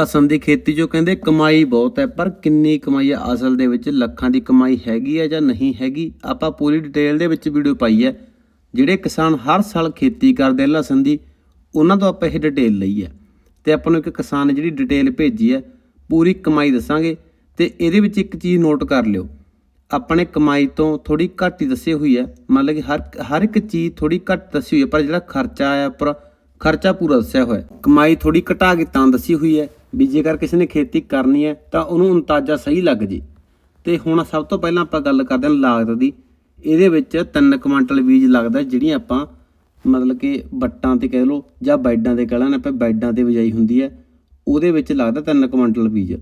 ਲਸਣ ਦੀ ਖੇਤੀ ਜੋ ਕਹਿੰਦੇ ਕਮਾਈ ਬਹੁਤ ਹੈ, ਪਰ ਕਿੰਨੀ ਕਮਾਈ ਹੈ? ਅਸਲ ਦੇ ਵਿੱਚ ਲੱਖਾਂ ਦੀ ਕਮਾਈ ਹੈਗੀ ਹੈ ਜਾਂ ਨਹੀਂ ਹੈਗੀ? ਆਪਾਂ ਪੂਰੀ ਡਿਟੇਲ ਦੇ ਵਿੱਚ ਵੀਡੀਓ ਪਾਈ ਹੈ। ਜਿਹੜੇ ਕਿਸਾਨ ਹਰ ਸਾਲ ਖੇਤੀ ਕਰਦੇ ਲਸਣ ਦੀ, ਉਹਨਾਂ ਤੋਂ ਆਪਾਂ ਇਹ ਡਿਟੇਲ ਲਈ ਹੈ। ਤੇ ਆਪਾਂ ਨੂੰ ਇੱਕ ਕਿਸਾਨ ਨੇ ਜਿਹੜੀ ਡਿਟੇਲ ਭੇਜੀ ਹੈ, ਪੂਰੀ ਕਮਾਈ ਦੱਸਾਂਗੇ। ਤੇ ਇਹਦੇ ਵਿੱਚ ਇੱਕ ਚੀਜ਼ ਨੋਟ ਕਰ ਲਿਓ। ਆਪਣੇ ਕਮਾਈ ਤੋਂ ਥੋੜੀ ਘੱਟ ਹੀ ਦੱਸੀ ਹੋਈ ਹੈ। ਮਤਲਬ ਕਿ ਹਰ ਹਰ ਇੱਕ ਚੀਜ਼ ਥੋੜੀ ਘੱਟ ਦੱਸੀ ਹੋਈ ਹੈ, ਪਰ ਜਿਹੜਾ ਖਰਚਾ ਆਇਆ ਪਰ ਖਰਚਾ ਪੂਰਾ ਦੱਸਿਆ ਹੋਇਆ ਕਮਾਈ ਥੋੜੀ ਘਟਾ ਕੇ ਤਾਂ ਦੱਸੀ ਹੋਈ ਹੈ। ਵੀ ਜੇਕਰ ਕਿਸੇ ਨੇ ਖੇਤੀ ਕਰਨੀ ਹੈ ਤਾਂ ਉਹਨੂੰ ਅੰਦਾਜ਼ਾ ਸਹੀ ਲੱਗ ਜੇ। ਤੇ ਹੁਣ ਸਭ ਤੋਂ ਪਹਿਲਾਂ ਆਪਾਂ ਗੱਲ ਕਰਦੇ ਹਾਂ ਲਾਗਤ ਦੀ। ਇਹਦੇ ਵਿੱਚ 3 ਕੁਇੰਟਲ ਬੀਜ ਲੱਗਦਾ, ਜਿਹੜੀਆਂ ਆਪਾਂ ਮਤਲਬ ਕਿ ਬੱਟਾਂ ਤੇ ਕਹਿ ਲਓ ਜਾਂ ਬੈਡਾਂ ਤੇ ਕਹਿ ਲੈਣ, ਆਪਾਂ ਬੈਡਾਂ ਤੇ ਬਿਜਾਈ ਹੁੰਦੀ ਹੈ। ਉਹਦੇ ਵਿੱਚ ਲੱਗਦਾ 3 ਕੁਇੰਟਲ ਬੀਜ।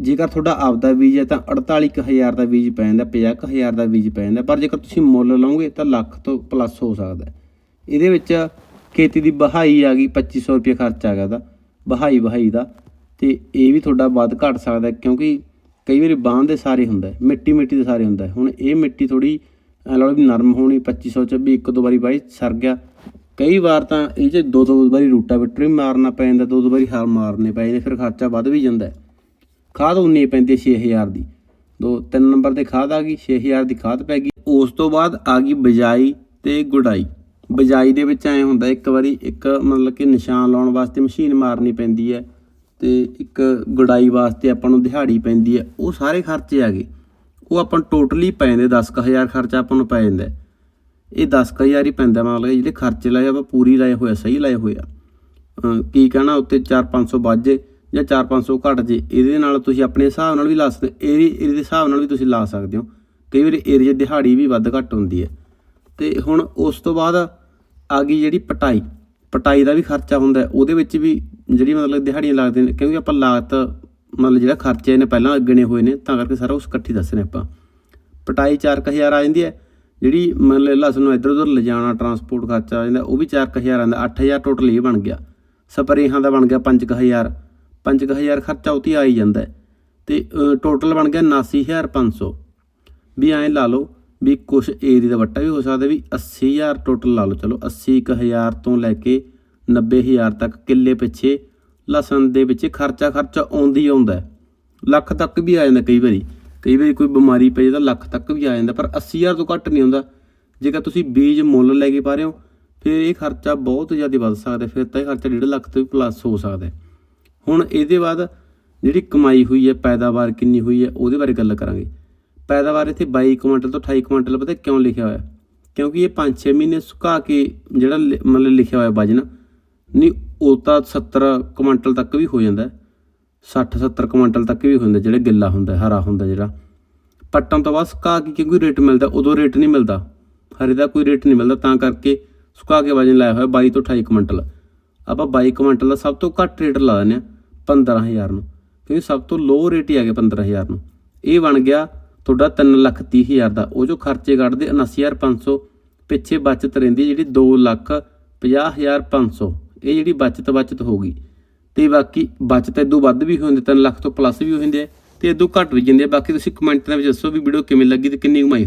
ਜੇਕਰ ਤੁਹਾਡਾ ਆਪਦਾ ਬੀਜ ਹੈ ਤਾਂ 48000 ਦਾ ਬੀਜ ਪੈ ਜਾਂਦਾ 50000 ਦਾ ਬੀਜ ਪੈ ਜਾਂਦਾ। ਪਰ ਜੇਕਰ ਤੁਸੀਂ ਮੁੱਲ ਲਓਗੇ ਤਾਂ ਲੱਖ ਤੋਂ ਪਲੱਸ ਹੋ ਸਕਦਾ ਇਹਦੇ ਵਿੱਚ ਖੇਤੀ ਦੀ ਬਹਾਈ ਆ ਗਈ 2500 ਰੁਪਏ ਖਰਚ ਆ ਗਿਆ ਦਾ ਬਹਾਈ ਬਹਾਈ ਦਾ। ਤੇ ਇਹ ਵੀ ਤੁਹਾਡਾ ਵੱਧ ਘਟ ਸਕਦਾ ਕਿਉਂਕਿ ਕਈ ਵਾਰੀ ਬਾਂਹ ਦੇ ਸਾਰੇ ਹੁੰਦਾ ਮਿੱਟੀ ਮਿੱਟੀ ਦੇ ਸਾਰੇ ਹੁੰਦਾ ਹੁਣ ਇਹ ਮਿੱਟੀ ਥੋੜੀ ਐ ਲਓ ਵੀ ਨਰਮ ਹੋਣੀ 2500 ਚ ਵੀ ਇੱਕ ਦੋ ਵਾਰੀ ਬਾਈ ਸਰ ਗਿਆ। ਕਈ ਵਾਰ ਤਾਂ ਇਹ ਚ ਦੋ ਦੋ ਵਾਰੀ ਰੂਟਾ ਰੂਟਾਵੇਟਰ ਵੀ ਮਾਰਨਾ ਪੈ ਜਾਂਦਾ, ਦੋ ਦੋ ਵਾਰੀ ਹਲ ਮਾਰਨੇ ਪੈ ਜਾਂਦੇ, ਫਿਰ ਖਰਚਾ ਵੱਧ ਵੀ ਜਾਂਦਾ ਖਾਦ ਉਨੀ ਪੈਂਦੀ ਹੈ 6000 ਦੀ। ਦੋ, ਤਿੰਨ ਨੰਬਰ ਤੇ ਖਾਦ ਆ ਗਈ 6000 ਦੀ ਖਾਦ ਪੈ ਗਈ। ਉਸ ਤੋਂ ਬਾਅਦ ਆ ਗਈ ਬਿਜਾਈ ਤੇ ਗੁਡਾਈ। ਬਿਜਾਈ ਦੇ ਵਿੱਚ ਐ ਹੁੰਦਾ, ਇੱਕ ਵਾਰੀ ਇੱਕ ਮਤਲਬ ਕਿ ਨਿਸ਼ਾਨ ਲਾਉਣ ਵਾਸਤੇ ਮਸ਼ੀਨ ਮਾਰਨੀ ਪੈਂਦੀ ਹੈ। ਤੇ ਇੱਕ ਗੁਡਾਈ ਵਾਸਤੇ ਆਪਾਂ ਨੂੰ ਦਿਹਾੜੀ ਪੈਂਦੀ ਹੈ, ਉਹ ਸਾਰੇ ਖਰਚੇ ਆ ਗਏ। ਉਹ ਆਪਾਂ ਟੋਟਲੀ ਪੈ ਜਾਂਦੇ 10000 ਖਰਚਾ ਆਪਾਂ ਨੂੰ ਪੈ ਜਾਂਦਾ ਹੈ। ਇਹ 10000 ਹੀ ਪੈਂਦਾ ਮਤਲਬ ਕਿ ਜਿਹੜੇ ਖਰਚੇ ਲਾਏ ਆਪਾਂ ਪੂਰੀ ਲਾਏ ਹੋਏ ਆ, ਸਹੀ ਲਾਏ ਹੋਏ ਆ। ਕੀ ਕਹਿਣਾ, ਉੱਤੇ 4-500 ਵੱਧ ਜੇ ਜਾਂ 4-500 ਘਟ ਜੇ, ਇਹਦੇ ਨਾਲ ਤੁਸੀਂ ਆਪਣੇ ਹਿਸਾਬ ਨਾਲ ਵੀ ਲਾ ਸਕਦੇ ਏਰੀ ਇਹਦੇ ਹਿਸਾਬ ਨਾਲ ਵੀ ਤੁਸੀਂ ਲਾ ਸਕਦੇ ਹੋ। ਕਈ ਵਾਰੀ ਏਰੀਏ ਦਿਹਾੜੀ ਵੀ ਵੱਧ ਘੱਟ ਹੁੰਦੀ ਹੈ। ਤੇ ਹੁਣ ਉਸ ਤੋਂ ਬਾਅਦ ਆ ਗਈ ਜਿਹੜੀ ਪਟਾਈ। ਪਟਾਈ ਦਾ ਵੀ ਖਰਚਾ ਹੁੰਦਾ ਉਹਦੇ ਵਿੱਚ ਵੀ ਜਿਹੜੀ ਮਤਲਬ ਦਿਹਾੜੀਆਂ ਲੱਗਦੀਆਂ ਨੇ, ਕਿਉਂਕਿ ਆਪਾਂ ਲਾਗਤ ਮਤਲਬ ਜਿਹੜਾ ਖਰਚੇ ਨੇ ਪਹਿਲਾਂ ਗਿਣੇ ਹੋਏ ਨੇ, ਤਾਂ ਕਰਕੇ ਸਾਰਾ ਉਸ ਇਕੱਠੀ ਦੱਸ ਰਹੇ ਆਪਾਂ। ਪਟਾਈ 4000 ਆ ਜਾਂਦੀ ਹੈ। ਜਿਹੜੀ ਮਤਲਬ ਲਸਣ ਨੂੰ ਇੱਧਰ ਉੱਧਰ ਲਿਜਾਣਾ ਟਰਾਂਸਪੋਰਟ ਖਰਚਾ ਆ ਜਾਂਦਾ, ਉਹ ਵੀ 4000 ਆਉਂਦਾ 8000 ਟੋਟਲ ਇਹ ਬਣ ਗਿਆ। ਸਪਰੇਹਾਂ ਦਾ ਬਣ ਗਿਆ 5000 5000 ਖਰਚਾ ਉਤੀ ਆ ਹੀ ਜਾਂਦਾ ਹੈ। ਤੇ ਟੋਟਲ ਬਣ ਗਿਆ 79500 ਵੀ ਐਂ ਲਾ ਲਓ ਵੀ ਕੁਝ ਏਰੀਆ ਦਾ ਵੱਟਾ ਵੀ ਹੋ ਸਕਦਾ ਵੀ 80000 ਟੋਟਲ ਲਾ ਲਓ। ਚਲੋ 80000 ਤੋਂ ਲੈ ਕੇ 90000 ਤੱਕ ਕਿੱਲੇ ਪਿੱਛੇ ਲਸਣ ਦੇ ਵਿੱਚ ਖਰਚਾ ਖਰਚਾ ਆਉਂਦੀ ਆਉਂਦਾ ਲੱਖ ਤੱਕ ਵੀ ਆ ਜਾਂਦਾ ਕਈ ਵਾਰੀ। ਕਈ ਵਾਰੀ ਕੋਈ ਬਿਮਾਰੀ ਪੈ ਜਾਏ ਤਾਂ ਲੱਖ ਤੱਕ ਵੀ ਆ ਜਾਂਦਾ, ਪਰ 80000 ਤੋਂ ਘੱਟ ਨਹੀਂ ਆਉਂਦਾ ਜੇਕਰ ਤੁਸੀਂ ਬੀਜ ਮੁੱਲ ਲੈ ਕੇ ਪਾ ਰਹੇ ਹੋ, ਫਿਰ ਇਹ ਖਰਚਾ ਬਹੁਤ ਜ਼ਿਆਦਾ ਵੱਧ ਸਕਦਾ ਫਿਰ ਤਾਂ ਇਹ ਖਰਚਾ 1.5 ਲੱਖ ਤੋਂ ਵੀ ਪਲੱਸ ਹੋ ਸਕਦਾ ਹੁਣ ਇਹਦੇ ਬਾਅਦ ਜਿਹੜੀ ਕਮਾਈ ਹੋਈ ਹੈ, ਪੈਦਾਵਾਰ ਕਿੰਨੀ ਹੋਈ ਹੈ, ਉਹਦੇ ਬਾਰੇ ਗੱਲ ਕਰਾਂਗੇ। ਪੈਦਾਵਾਰ ਇੱਥੇ 22 ਕੁਇੰਟਲ ਤੋਂ 28 ਕੁਇੰਟਲ ਪਤਾ ਕਿਉਂ ਲਿਖਿਆ ਹੋਇਆ ਕਿਉਂਕਿ ਇਹ 5-6 ਮਹੀਨੇ ਸੁਕਾ ਕੇ ਜਿਹੜਾ ਲਿ- ਮਤਲਬ ਲਿਖਿਆ ਹੋਇਆ ਵਜਨ ਨਹੀਂ, ਉਹ ਤਾਂ 70 ਕੁਇੰਟਲ ਤੱਕ ਵੀ ਹੋ ਜਾਂਦਾ 60-70 ਕੁਇੰਟਲ ਤੱਕ ਵੀ ਹੋ ਜਾਂਦਾ, ਜਿਹੜੇ ਗਿੱਲਾ ਹੁੰਦਾ, ਹਰਾ ਹੁੰਦਾ ਜਿਹੜਾ। ਪੱਟਣ ਤੋਂ ਬਾਅਦ ਸੁਕਾ ਕੇ ਕਿਉਂਕਿ ਰੇਟ ਮਿਲਦਾ, ਉਦੋਂ ਰੇਟ ਨਹੀਂ ਮਿਲਦਾ। ਹਰੇ ਦਾ ਕੋਈ ਰੇਟ ਨਹੀਂ ਮਿਲਦਾ, ਤਾਂ ਕਰਕੇ ਸੁਕਾ ਕੇ ਵਜਨ ਲਾਇਆ ਹੋਇਆ 22 ਤੋਂ 28 ਕੁਇੰਟਲ ਆਪਾਂ 22 ਕੁਇੰਟਲ ਦਾ ਸਭ ਤੋਂ ਘੱਟ ਰੇਟ ਲਾ ਦਿੰਦੇ ਆ 15000 ਨੂੰ। ਕਿਉਂਕਿ ਸਭ ਤੋਂ ਲੋ ਰੇਟ ਹੀ ਆ ਗਿਆ 15000 ਨੂੰ। ਇਹ ਬਣ ਗਿਆ ਤੁਹਾਡਾ 330000 ਦਾ। ਉਹ ਜੋ ਖਰਚੇ ਕੱਢਦੇ 79500 ਪਿੱਛੇ ਬਚਤ ਰਹਿੰਦੀ ਹੈ ਜਿਹੜੀ 250500 ਇਹ ਜਿਹੜੀ ਬਚਤ ਬਚਤ ਹੋ ਗਈ ਤੇ ਬਾਕੀ ਬਚਤ ਇਦੋਂ ਵੱਧ ਵੀ ਹੋ ਜਾਂਦੀ 3 ਲੱਖ ਤੋਂ ਪਲੱਸ ਵੀ ਹੋ ਜਾਂਦੇ ਆ ਤੇ ਇਦੋਂ ਘੱਟ ਵੀ ਜਾਂਦੇ ਆ। ਬਾਕੀ ਤੁਸੀਂ ਕਮੈਂਟਾਂ ਵਿੱਚ ਦੱਸੋ ਵੀ ਵੀਡੀਓ ਕਿਵੇਂ ਲੱਗੀ ਤੇ ਕਿੰਨੀ ਕਮਾਈ